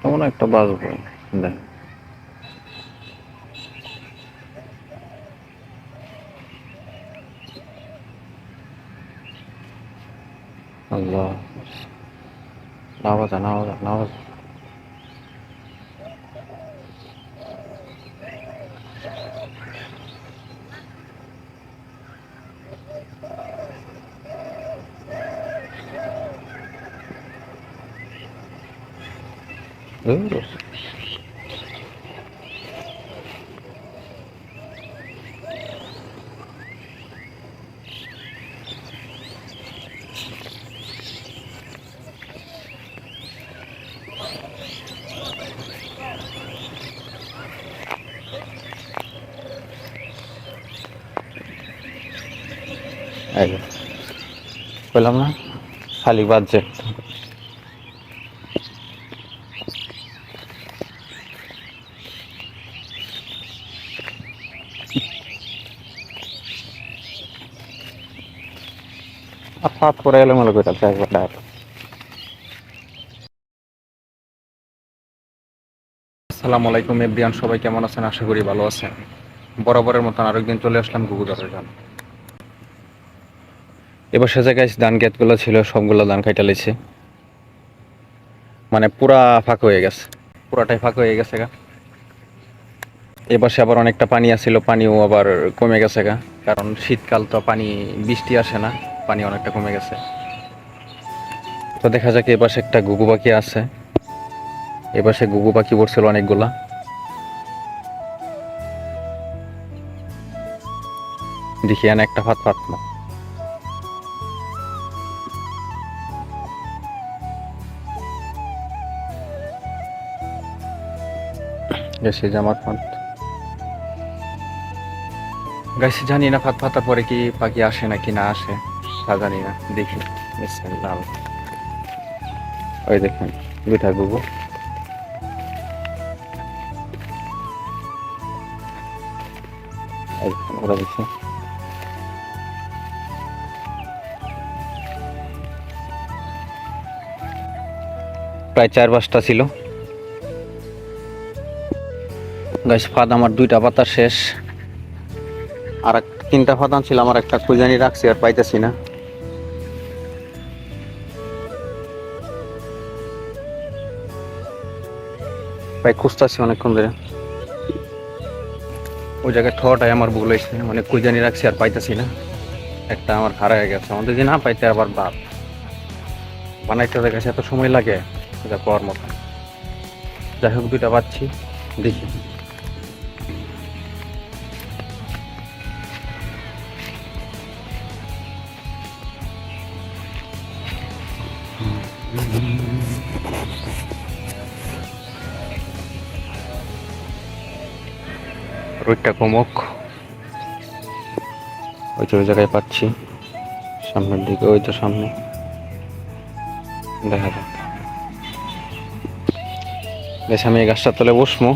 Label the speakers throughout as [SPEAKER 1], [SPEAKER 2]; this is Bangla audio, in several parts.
[SPEAKER 1] তেমন একটা বাজবো দেখ আল্লাহ নামাজ ধুর। এই যে, ướn rồi Ayo. Pelam na. Salibad set. ফাঁক করে এলো মনে করে একবার ডাক আসসালামু আলাইকুম এভরিয়ান সবাই কেমন আছেন? আশা করি ভালো আছেন। বরাবরের মতন আরেকদিন চলে আসলাম গুগুদারের জন্য এবার সে জায়গায় ধান ক্ষেতগুলো ছিল, সবগুলো ধান খাইটা লেছে। মানে পুরা ফাঁক হয়ে গেছে। পুরাটাই ফাঁক হয়ে গেছে গা। এবার সে আবার অনেকটা পানি আসছিল পানিও আবার কমে গেছে গা। কারণ শীতকাল তো পানি, বৃষ্টি আসে না। পানি অনেকটা কমে গেছে। তো দেখা যাক এবার একটা গুগু পাখি আছে। সে গুগু পাখি পড়ছিল অনেকগুলা। দেখি এনে একটা গেছে জামার ফাঁত গাইছে জানি না ফাত ফাতার পরে কি পাখি আসে নাকি না আসে। তা জানি না দেখি বিসমিল্লাহ। ওই দেখেন দুইটা গুগু ওরা দেখছি প্রায় চার পাঁচটা ছিল। গাছ ফাদ আমার দুইটা পাতা শেষ। আর তিনটা ফাদান ছিল আমার একটা খুঁজানি রাখছি, আর পাইতেছি না। প্রায় খুঁজতেছি অনেকক্ষণ ধরে। ওই জায়গায় ঠোঁটাই আমার ভুল হয়েছে মানে খুঁজানি রাখছি আর পাইতেছি না। একটা আমার হারায় গেছে। আমাদের যে না পাইতে আবার বাপ। বানাইতে গেছে এত সময় লাগে, এটা পাওয়ার মতো। যাই হোক, দুইটা পাচ্ছি দেখি। রোদটা কমক ওই যে ওই জায়গায় পাচ্ছি। সামনের দিকে, ওই তো সামনে। দেখা যাক। বেশ, আমি এই গাছটার তলে বসবো।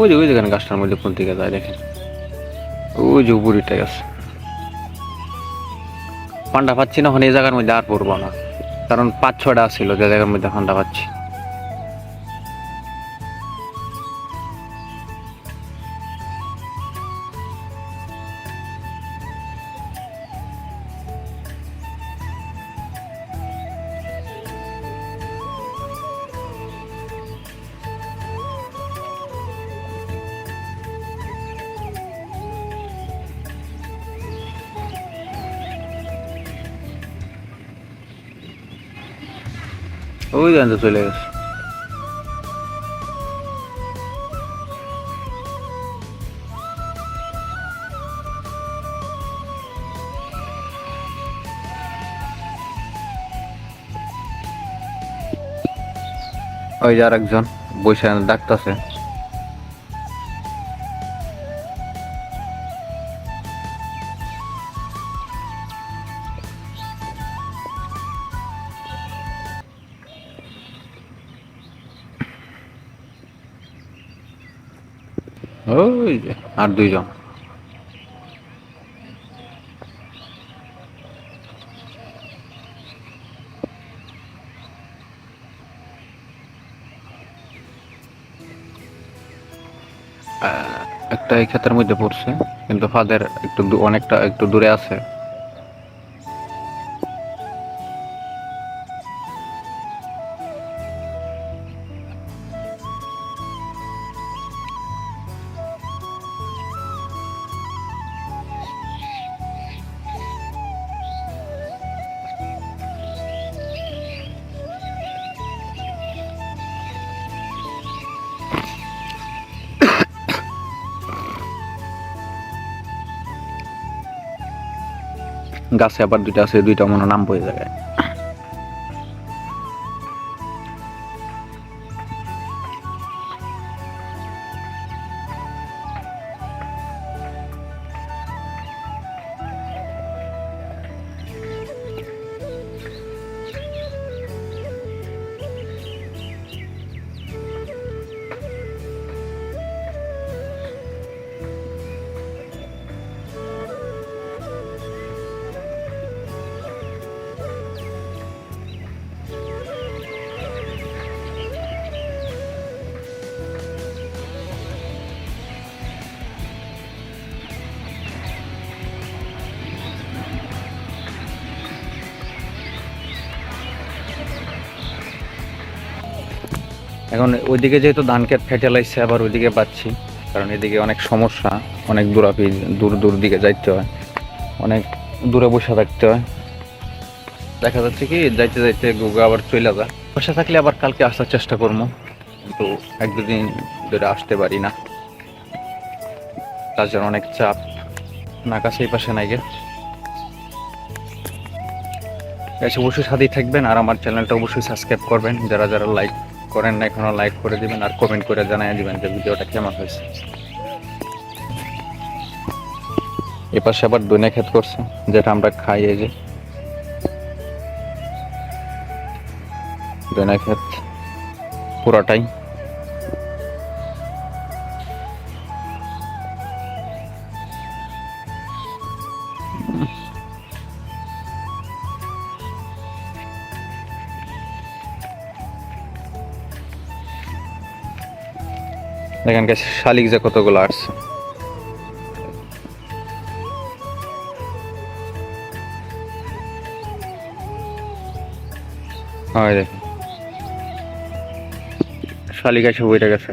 [SPEAKER 1] ওই যে ওই যেখানে গাছটার মধ্যে কোন দিকে যায় দেখেন। ওই যে উপরিটা গাছ। ফান্ডা পাচ্ছি না, এখন এই জায়গার মধ্যে আর পড়ব না। কারণ পাঁচ ছটা ছিল যে জায়গার মধ্যে ফান্ডা পাচ্ছি। ওই জানতে চলে গেছে ওই যে আরেকজন বসে ডাকতেছে ওই যে, আর দুইজন। একটা এই ক্ষেতের মধ্যে পড়ছে, কিন্তু ফাদের একটু অনেকটা একটু দূরে আছে। গাছে আবার দুইটা আছে দুইটা মনে নাম বয়ে জায়গায় এখন ওইদিকে যেহেতু ধান ক্ষেত ফেটে লাগছে আবার ওইদিকে পাচ্ছি, কারণ এদিকে অনেক সমস্যা, অনেক দূরাপি, দূর দূর দিকে যাইতে হয়, অনেক দূরে বসে থাকতে হয়। দেখা যাচ্ছে কি, যাইতে যাইতে গুগা আবার চলে যা বসে থাকলে আবার কালকে আসার চেষ্টা করব, কিন্তু এক দুদিন ধরে আসতে পারি না। কাজের অনেক চাপ না কাছে এই পাশে নাই গে। এসে অবশ্যই সাথেই থাকবেন, আর আমার চ্যানেলটা অবশ্যই সাবস্ক্রাইব করবেন, যারা যারা লাইক করেন না, এখনও লাইক করে দিবেন আর কমেন্ট করে জানাই দিবেন যে ভিডিওটা কেমন হয়েছে। এপাশে আবার দুনে খেত করছে, যেটা আমরা খাই এই যে। দুনে খেত পুরাটাই। দেখেন গেছে শালিক যে কতগুলো আসছে। হয় দেখেন। শালিক আছে বইটা গেছে।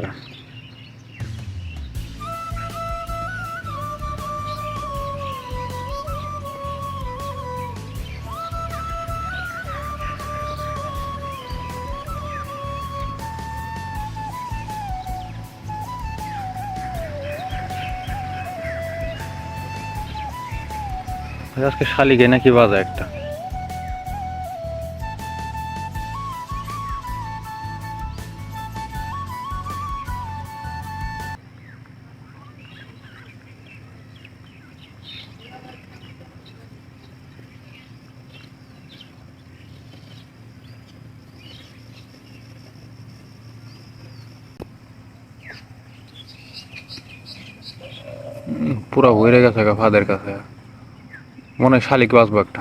[SPEAKER 1] আজকে শালিকে নাকি বাজে একটা উম, পুরা ভরে গেছে গা ফাদের কাছে মনে হয় শালিক বাঁচবো একটা।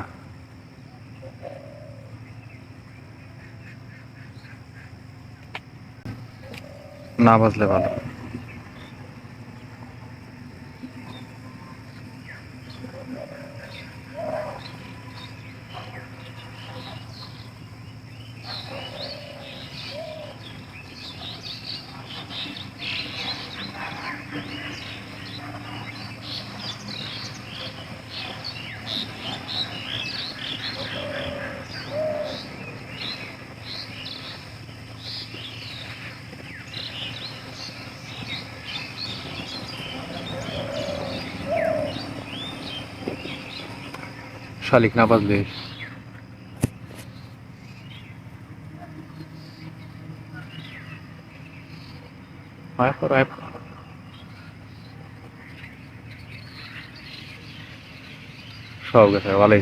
[SPEAKER 1] না বাজলে ভালো। শালিক না বাজলে আয় করো, আয় করো। সব গেছে ভালো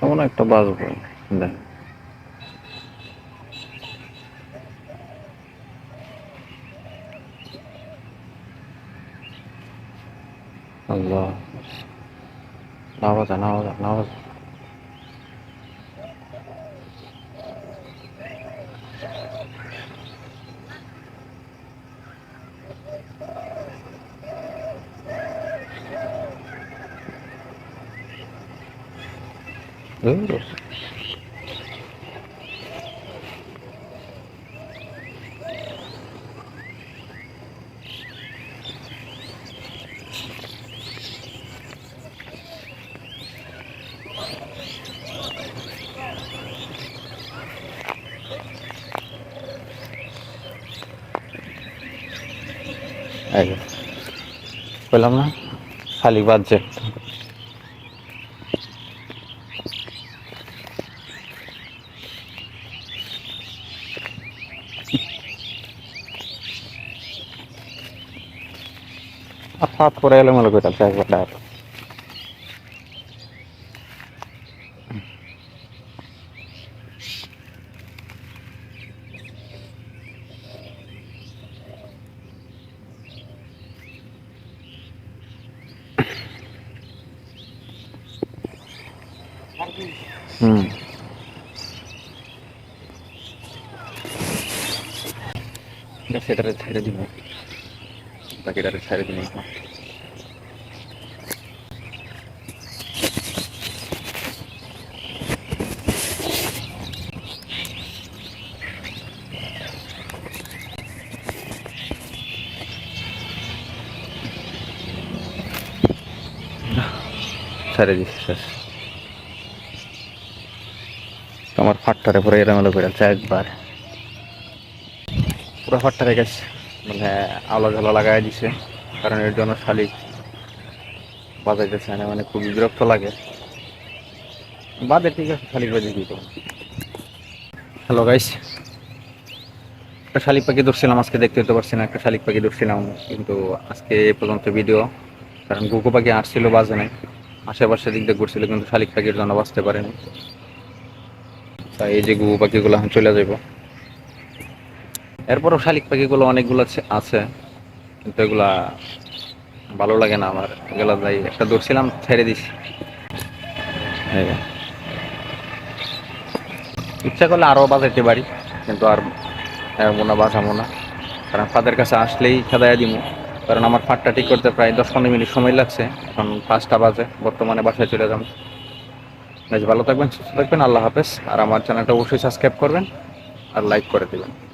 [SPEAKER 1] তেমন একটা বাজবো দেখ। আল্লাহ। নামাজা নাওয়াজা যে, বললাম না খালি বাজছে হাত করে এলোমেলো করে ফেলছে একবার ডাইরেক্ট। হুম সেটারে ছেড়ে দিব বাকিটারে ছেড়ে দিন ছেড়ে দিচ্ছি। শেষ তোমার ফাটটারে পুরো এলোমেলো করে একবার। পুরো ফাটটারে গেছে। মানে আলো ঝালো লাগাই দিছে, কারণ এর জন্য শালিক বাজাইতেছে না মানে খুব বিরক্ত লাগে। বাদে ঠিক আছে, শালিক বাজে কি হ্যালো গাইস একটা শালিক পাখি ধরছিলাম, আজকে দেখতে হতে পারছি না, একটা শালিক পাখি ধরছিলাম, কিন্তু আজকে এ পর্যন্ত ভিডিও কারণ গুকু পাখি আসছিল বাজে নাই। আশেপাশে দিক দিয়ে ঘুরছিল, কিন্তু শালিক পাখির জন্য বাঁচতে পারেনি। তাই এই যে গুকু পাখিগুলো চলে যাব এরপরও শালিক পাখিগুলো অনেকগুলো আছে- কিন্তু এগুলা ভালো লাগে না আমার। এগুলা যাই, একটা ধরছিলাম, ছেড়ে দিছি। ইচ্ছা করলে আরও বাজাইতে পারি, কিন্তু আর এমন না, বাঁচাবো না। কারণ ফাদের কাছে আসলেই খেদাইয়া দিব কারণ আমার ফাটটা ঠিক করতে প্রায় দশ পনেরো মিনিট সময় লাগছে। এখন পাঁচটা বাজে, বর্তমানে বাসায় চলে যাব। বেশ, ভালো থাকবেন, সুস্থ থাকবেন, আল্লাহ হাফেজ। আর আমার চ্যানেলটা অবশ্যই সাবস্ক্রাইব করবেন আর লাইক করে দেবেন।